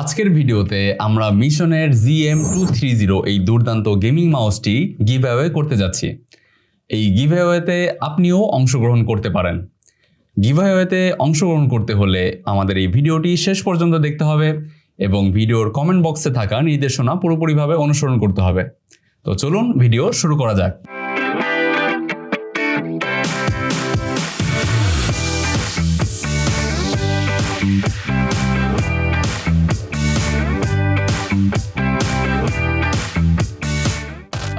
আজকের ভিডিওতে আমরা মিশনের জিএম টু থ্রি জিরো এই দুর্দান্ত গেমিং মাউসটি গিভ অ্যাওয়ে করতে যাচ্ছি। এই গিভ অ্যাওয়েতে আপনিও অংশগ্রহণ করতে পারেন। গিভ অ্যাওয়েতে অংশগ্রহণ করতে হলে আমাদের এই ভিডিওটি শেষ পর্যন্ত দেখতে হবে এবং ভিডিওর কমেন্ট বক্সে থাকা নির্দেশনা পুরোপুরিভাবে অনুসরণ করতে হবে। তো চলুন ভিডিও শুরু করা যাক।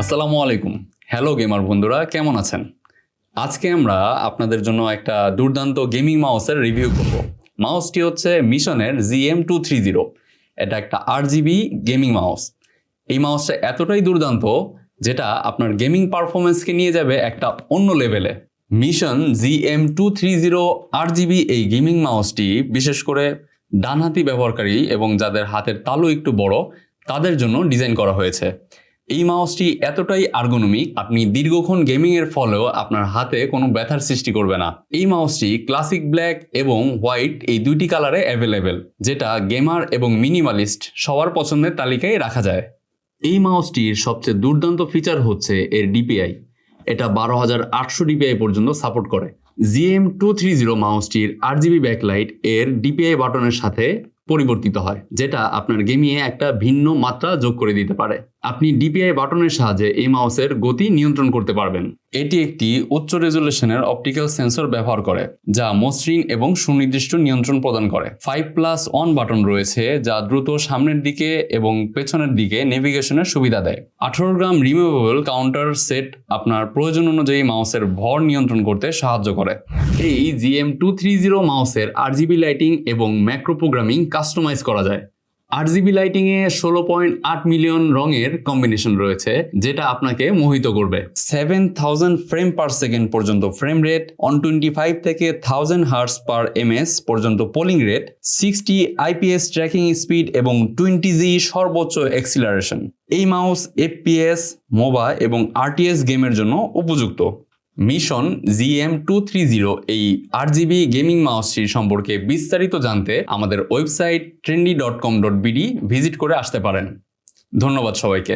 আসসালামু আলাইকুম। হ্যালো গেমার বন্ধুরা, কেমন আছেন? আজকে আমরা আপনাদের জন্য একটা দুর্দান্ত গেমিং মাউসের রিভিউ করব। মাউসটি হচ্ছে মিশনের জিএম টু থ্রি জিরো এটা একটা আট জিবি গেমিং মাউস এই মাউসটা এতটাই দুর্দান্ত যেটা আপনার গেমিং পারফরমেন্সকে নিয়ে যাবে একটা অন্য লেভেলে mission GM two three zero আট জিবি এই গেমিং মাউসটি বিশেষ করে ডানহাতি ব্যবহারকারী এবং যাদের হাতের তালু একটু বড়, তাদের জন্য ডিজাইন করা হয়েছে। এই মাউসটি এতটাই আর্গোনমিক আপনি দীর্ঘক্ষণ গেমিং এর ফলেও আপনার হাতে কোনো ব্যথার সৃষ্টি করবে না। এই মাউসটি ক্লাসিক ব্ল্যাক এবং হোয়াইট এই দুইটি কালারে অ্যাভেলেবেল যেটা গেমার এবং মিনিমালিস্ট সবার পছন্দের তালিকায় রাখা যায়। এই মাউসটির সবচেয়ে দুর্দান্ত ফিচার হচ্ছে এর ডিপিআই এটা বারো হাজার আটশো ডিপিআই পর্যন্ত সাপোর্ট করে। জিএম টু থ্রি জিরো মাউসটির আট জিবি ব্যাকলাইট এর ডিপিআই বাটনের সাথে পরিবর্তিত হয়, যেটা আপনার গেমিংয়ে একটা ভিন্ন মাত্রা যোগ করে দিতে পারে। আপনি ডিপিআই বাটনের সাহায্যে এই মাউসের গতি নিয়ন্ত্রণ করতে পারবেন। এটি একটি উচ্চ রেজুলেশনের অপটিক্যাল সেন্সর ব্যবহার করে, যা মসৃণ এবং সুনির্দিষ্ট নিয়ন্ত্রণ প্রদান করে। ফাইভ প্লাস অন বাটন রয়েছে, যা দ্রুত সামনের দিকে এবং পেছনের দিকে নেভিগেশনের সুবিধা দেয়। আঠারো গ্রাম রিমুভেবল কাউন্টার সেট আপনার প্রয়োজন অনুযায়ী মাউসের ভর নিয়ন্ত্রণ করতে সাহায্য করে। এই জিএম টু থ্রি জিরো মাউসের আর জিবি লাইটিং এবং ম্যাক্রো প্রোগ্রামিং কাস্টমাইজ করা যায়। আট জিবি লাইটিংয়ে ষোলো পয়েন্ট আট মিলিয়ন রঙের কম্বিনেশন রয়েছে, যেটা আপনাকে মোহিত করবে। Seven thousand frame per second পর্যন্ত frame rate on twenty five থেকে থাউজেন্ড হার্স পার এমএস পর্যন্ত polling rate sixty IPS tracking speed এবং টোয়েন্টি জি সর্বোচ্চ এক্সিলারেশন এই মাউস এফপিএস মোবা এবং আরটিএস গেমের জন্য উপযুক্ত। Mission GM two three zero এই আর জিবি গেমিং মাউসটির সম্পর্কে বিস্তারিত জানতে আমাদের website trendy dot com dot BD visit করে আসতে পারেন। ধন্যবাদ সবাইকে।